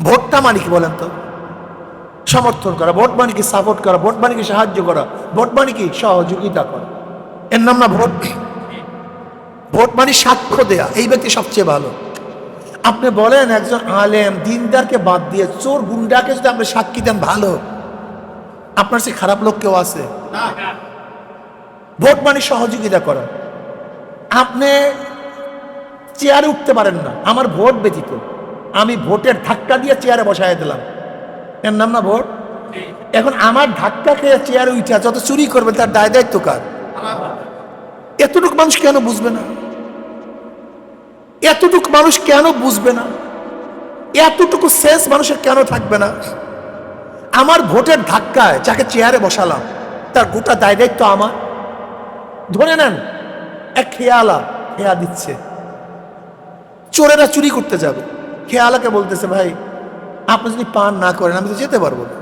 ভোটটা মানে কি বলেন তো। সমর্থন করা, ভোট মানে কি সাপোর্ট করা, ভোট মানে কি সাহায্য করা, ভোট মানে কি সহযোগিতা করা। এর নাম না ভোট। ভোট মানে সাক্ষ্য দেয়া, এই ব্যক্তি সবচেয়ে ভালো। আপনি বলেন একজন আলেম, দিনদারকে বাদ দিয়ে চোর গুন্ডাকে যদি আপনি সাক্ষী দেন, ভালো। আপনার সে খারাপ লোক কেউ আছে? ভোট মানে সহযোগিতা করা। আপনি চেয়ারে উঠতে পারেন না, আমার ভোট ব্যতীত। আমি ভোটের ধাক্কা দিয়ে চেয়ারে বসায় দিলাম। এর নাম না ভোট? এখন আমার ধাক্কা খেয়ে চেয়ারে উঠে যত চুরি করবে, তার দায় দায়িত্ব কার? এতটুকু মানুষ কেন বুঝবে না? এতটুকু মানুষ কেন বুঝবে না? এতটুকু সেন্স মানুষের কেন থাকবে না? আমার ভোটের ধাক্কায় যাকে চেয়ারে বসালাম, তার গোটা দায় দায়িত্ব আমার। ধরে নেন, এক খেয়ালা, খেয়া দিচ্ছে। চোরেরা চুরি করতে যাবে। খেয়ালাকে বলতেছে ভাই আপনি যদি পান না করেন আমি তো যেতে পারব না।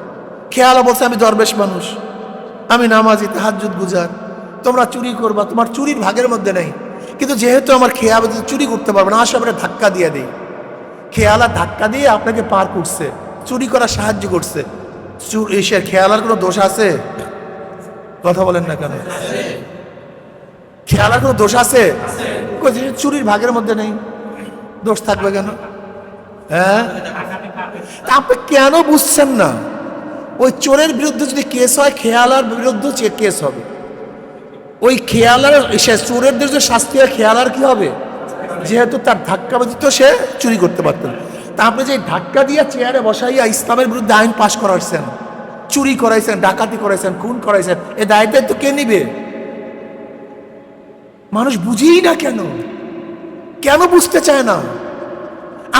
খেয়ালা বলছে আমি দরবেশ মানুষ। আমি নামাজি তাহাজুদ গুজার। তোমরা চুরি করবা তোমার চুরির ভাগের মধ্যে নেই। কিন্তু যেহেতু আমার খেয়া বলছে চুরি করতে পারবে না আসলে আপনাকে ধাক্কা দিয়ে দেই। খেয়ালা ধাক্কা দিয়ে আপনাকে পার করছে চুরি করার সাহায্য করছে। চুর এসে খেয়ালার কোনো দোষ আছে? কথা বলেন না কেন? খেয়ালার কোনো দোষ আছে? চুরির ভাগের মধ্যে নেই। দোষ থাকবে কেন? হ্যাঁ? তা আপনি কেন বুঝছেন না? ওই চোরের বিরুদ্ধে যদি কেস হয়, খেয়ালার বিরুদ্ধে কেস হবে। ওই খেয়ালার, সে চোরের যে শাস্তি হয়, খেয়ালার কি হবে? যেহেতু তার ধাক্কা ব্যতীত সে চুরি করতে পারতেন। তা আপনি যে ধাক্কা দিয়ে চেয়ারে বসাইয়া ইসলামের বিরুদ্ধে আইন পাশ করাইছেন, চুরি করাইছেন, ডাকাতি করাইছেন, খুন করাইছেন, এ দায় দায়িত্ব কে নিবে? মানুষ বুঝেই না কেন? কেন বুঝতে চায় না?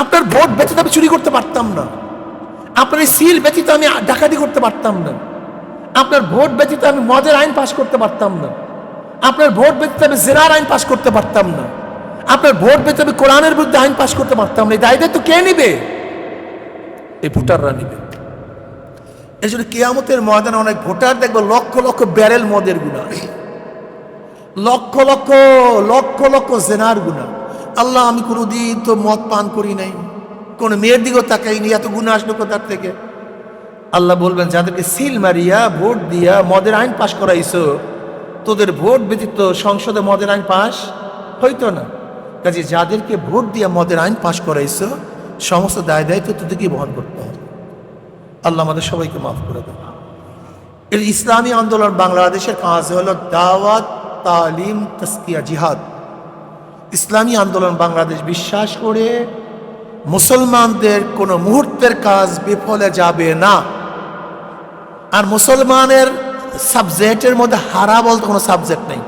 আপনার ভোট ব্যতীত আমি চুরি করতে পারতাম না। আপনার এই সিল ব্যতীত আমি ডাকাতি করতে পারতাম না। আপনার ভোট ব্যতীত আমি মদের আইন পাশ করতে পারতাম না। আপনার ভোট ব্যতীত আমি জেনার আইন পাশ করতে পারতাম না। আপনার ভোট ব্যতীত আমি কোরআনের বিরুদ্ধে আইন পাশ করতে পারতাম না। এই দায় দায়িত্ব কে নিবে? এই ভোটাররা নিবে। এই জন্য কেয়ামতের ময়দানে অনেক ভোটার দেখব লক্ষ লক্ষ ব্যারেল মদের গুণা। লক্ষ লক্ষ লক্ষ লক্ষ জেনার গুণা। আল্লাহ, আমি কোনোদিন তো মদ পান করি নাই। কোনো মেয়ের দিকেও তাকাইনি এত গুণা আসলো কোথার থেকে। আল্লাহ বলবেন, যাদেরকে সিল মারিয়া, ভোট দিয়া মদের আইন পাশ করাইছো, তোদের ভোট ব্যতীত সংসদে মদের আইন পাশ হইতো না। কাজে যাদেরকে ভোট দিয়া মদের আইন পাশ করাইছো, সমস্ত দায় দায়িত্ব তোদেরকে বহন করতে হবে। আল্লাহ আমাদের সবাইকে মাফ করে দেন। এর ইসলামী আন্দোলন বাংলাদেশের কাজ হলো দাওয়াত, তালিম, তস্কিয়া, জিহাদ। ইসলামী আন্দোলন বাংলাদেশ বিশ্বাস করে, মুসলমানদের কোনো মুহূর্তের কাজ বিফলে যাবে না। আর মুসলমানের সাবজেক্টের মধ্যে হারা বলতে কোনো সাবজেক্ট নেই।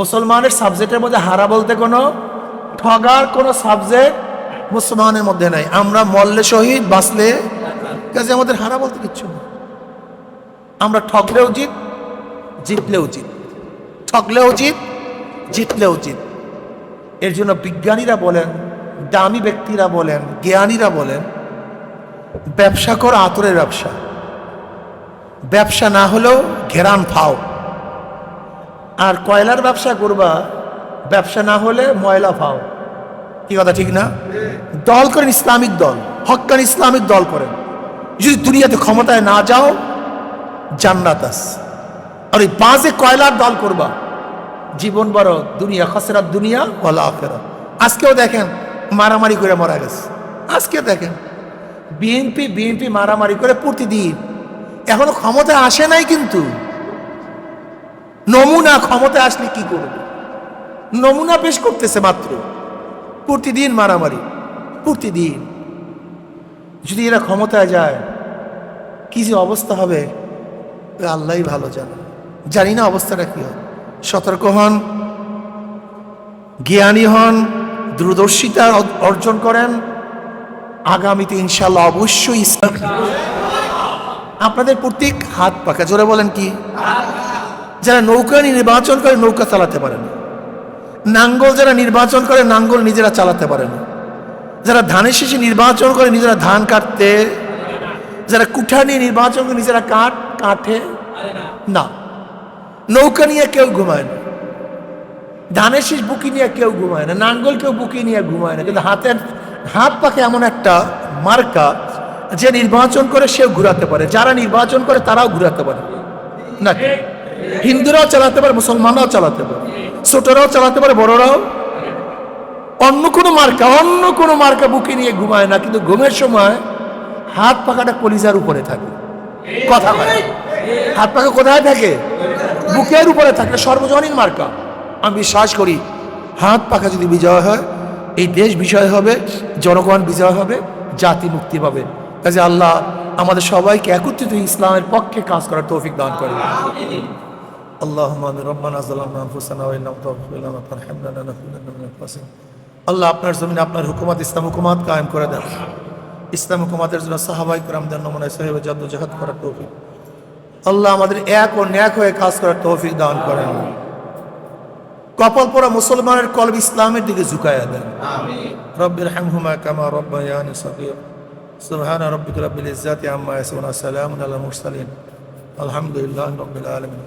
মুসলমানের সাবজেক্টের মধ্যে হারা বলতে কোনো ঠগার কোনো সাবজেক্ট মুসলমানের মধ্যে নাই। আমরা মল্লে শহীদ, বাঁচলে কাজে আমাদের হারা বলতে কিচ্ছু না আমরা ঠকলেও উচিত জিতলে উচিত ঠকলে উচিত জিতলে জিত। এর জন্য বিজ্ঞানীরা বলেন, দামি ব্যক্তিরা বলেন, জ্ঞানীরা বলেন, ব্যবসা কর আতরের ব্যবসা। ব্যবসা না হলেও ঘেরান ফাও। আর কয়লার ব্যবসা করবা, ব্যবসা না হলে ময়লা ফাও। কি কথা, ঠিক না? দল করেন ইসলামিক দল হক্কান ইসলামিক দল করেন। যদি দুনিয়াতে ক্ষমতায় না যাও, জান্নাত আর ওই বাজে কয়লার দল করবা। জীবন বড়, দুনিয়া, খসরাত দুনিয়া ওলা আখেরা আজকেও দেখেন, মারামারি করে মারা গেছে। আজকে দেখেন। বিএনপি বিএনপি মারামারি করে প্রতিদিন। এখনও ক্ষমতায় আসে নাই কিন্তু। নমুনা ক্ষমতা আসলে কি করবে? নমুনা পেশ করতেছে মাত্র। প্রতিদিন মারামারি। প্রতিদিন। যদি এরা ক্ষমতায় যায়, কি যে অবস্থা হবে আল্লাহ ভালো জানে। জানি না অবস্থাটা কি হবে। সতর্ক হন। জ্ঞানী হন দূরদর্শিতা অর্জন করেন। আগামীতে ইনশাল্লাহ অবশ্যই ইসলাম আপনাদের প্রত্যেক হাত পাকা জোরে বলেন কি? যারা নৌকা নির্বাচন করে নৌকা চালাতে পারে না। নাঙ্গল যারা নির্বাচন করে নাঙ্গল নিজেরা চালাতে পারে না। যারা ধানের শেষে নির্বাচন করে নিজেরা ধান কাটতে যারা কুঠা নিয়ে নির্বাচন করে নিজেরা কাঠ কাঠে না। নৌকা নিয়ে কেউ ঘুমায় না। ধানের শীষ বুকি নিয়ে কেউ ঘুমায় না। নাঙ্গল কেউ বুকি নিয়ে ঘুমায় না। কিন্তু হাতের হাত পাকে এমন একটা মার্কা যে নির্বাচন করে সেও ঘুরাতে পারে। যারা নির্বাচন করে তারাও ঘুরাতে পারে। না হিন্দুরাও চালাতে পারে, মুসলমানরাও চালাতে পারে। ছোটরাও চালাতে পারে, বড়রাও। অন্য কোনো মার্কা, অন্য কোনো মার্কা বুকে নিয়ে ঘুমায় না। কিন্তু ঘুমের সময় হাত পাখাটা কলিজার উপরে থাকে। কথা বলে হাত পাখা কোথায় থাকে? বুকের উপরে থাকলে সর্বজনীন মার্কা। আমি বিশ্বাস করি, হাত পাখা যদি বিজয় হয়, এই দেশ বিজয় হবে, জনগণ বিজয় হবে, জাতি মুক্তি পাবে। কাজে আল্লাহ আমাদের সবাইকে একত্রিত ইসলামের পক্ষে কাজ করার তৌফিক দান করে। আল্লাহ আল্লাহ আপনার জমিন আপনার হুকুমাত, ইসলাম হুকুমাত কায়েম করে দেন। ইসলাম হুকুমাতের জন্য সাহাবাই করাম দেন নমনায় সাহেব জাদ্দ জাহাদ করার তৌফিক। আল্লাহ আমাদের এক ও ন্যাক হয়ে কাজ করার তৌফিক দান করেন। কপাল পরা মুসলমানের কলব ইসলামের দিকে ঝুঁকাইয়া দেন। রব্বির হামহুমা কামা রব্বায়ানি সগীর। সুবহান রব্বিকা রব্বিল ইজ্জাতি আম্মা ইয়াসিফুন। সালামুন আলাল মুরসালিন। আলহামদুলিল্লাহি রাব্বিল আলামিন।